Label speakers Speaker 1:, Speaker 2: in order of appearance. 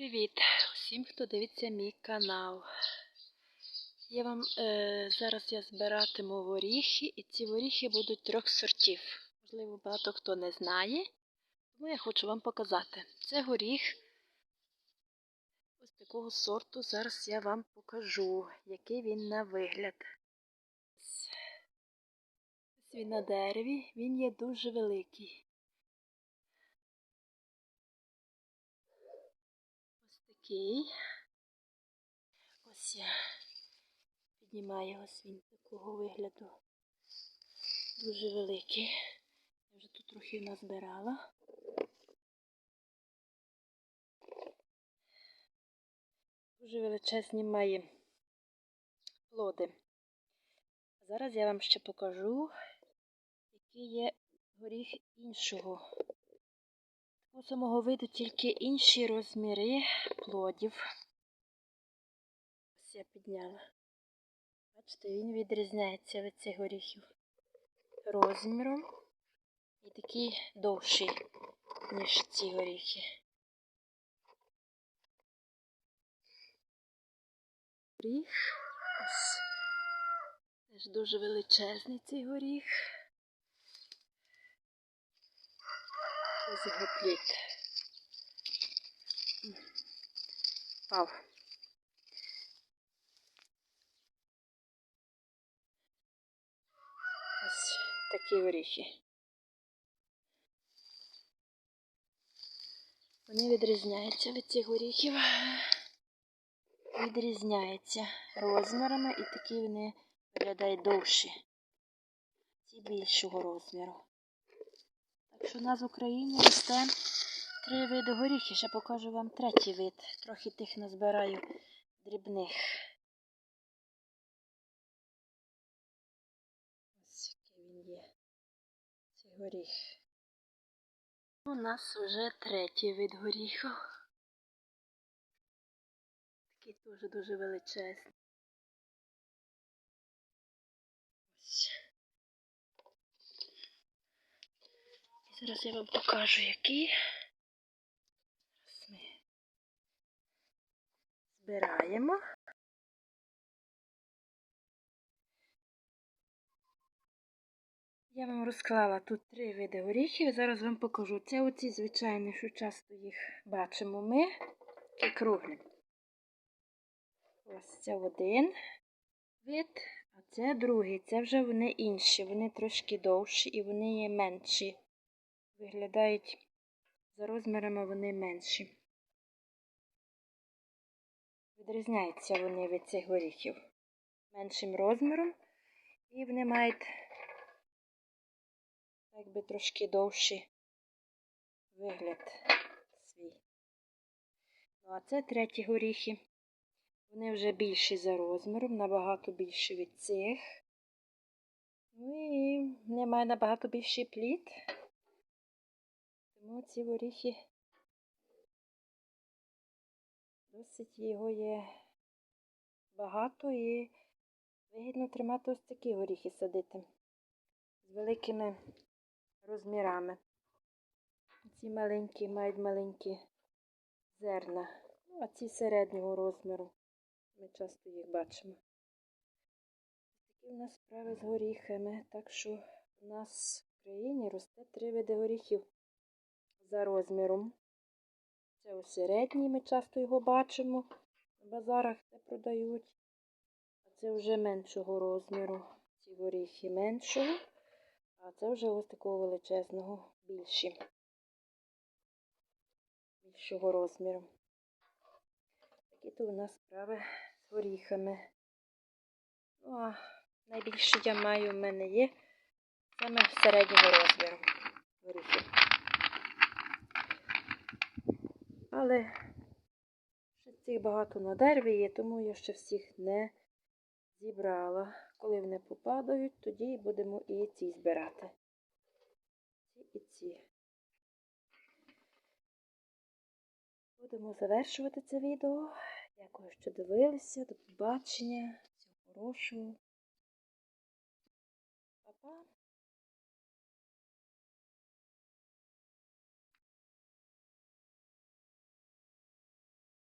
Speaker 1: Привіт усім, хто дивиться мій канал. Я вам е, зараз я збиратиму горіхи, і ці горіхи будуть трьох сортів. Можливо, багато хто не знає, тому я хочу вам показати. Це горіх ось такого сорту. Зараз я вам покажу, який він на вигляд. Ось він на дереві, він є дуже великий. Такий. Ось я піднімаю ось він такого вигляду. Дуже великий. Я вже тут трохи назбирала. Дуже величезні має плоди. Зараз я вам ще покажу, який є горіх іншого. Такого самого виду тільки інші розміри плодів. Ось я підняла. Бачите, він відрізняється від цих горіхів розміром і такий довший, ніж ці горіхи. Горіх. Ось. Теж дуже величезний цей горіх. Ось його плід. Пав. Ось такі горіхи. Вони відрізняються від цих горіхів. Відрізняються розмірами і такі вони виглядають довші. Ці більшого розміру. Що у нас в Україні росте три види горіхів. Ще покажу вам третій вид. Трохи тих назбираю дрібних. Ось який він є. Цей горіх. У нас вже третій вид горіху. Такий дуже дуже величезний. Ось. Зараз я вам покажу. Зараз ми збираємо. Я вам розклала тут три види горіхів. Зараз вам покажу. Це оці звичайні, що часто їх бачимо ми, такі круглі. Ось це один вид, а це другий. Це вже вони інші. Вони трошки довші і вони є менші. Виглядають за розмірами вони менші. Відрізняються вони від цих горіхів меншим розміром, і вони мають якби трошки довший вигляд свій. Ну, а це треті горіхи. Вони вже більші за розміром, набагато більші від цих. Ну і мають набагато більший плід. Ці горіхи досить його є багато і вигідно тримати ось такі горіхи садити з великими розмірами. Ці маленькі мають маленькі зерна, ну, а ці середнього розміру. Ми часто їх бачимо. Такі у нас справи з горіхами, так що у нас в країні росте три види горіхів за розміром. Це у середній, ми часто його бачимо на базарах, де продають. А це вже меншого розміру. Ці горіхи меншого. А це вже ось такого величезного більші. Більшого розміру. Такі то у нас справи з горіхами. Ну, а найбільше я маю в мене є саме середнього розміру горіхів. але ще цих багато на дереві є, тому я ще всіх не зібрала. Коли вони попадають, тоді будемо і ці збирати. Ці і ці. Будемо завершувати це відео. Дякую, що дивилися. До побачення. Всього хорошого. Па-па!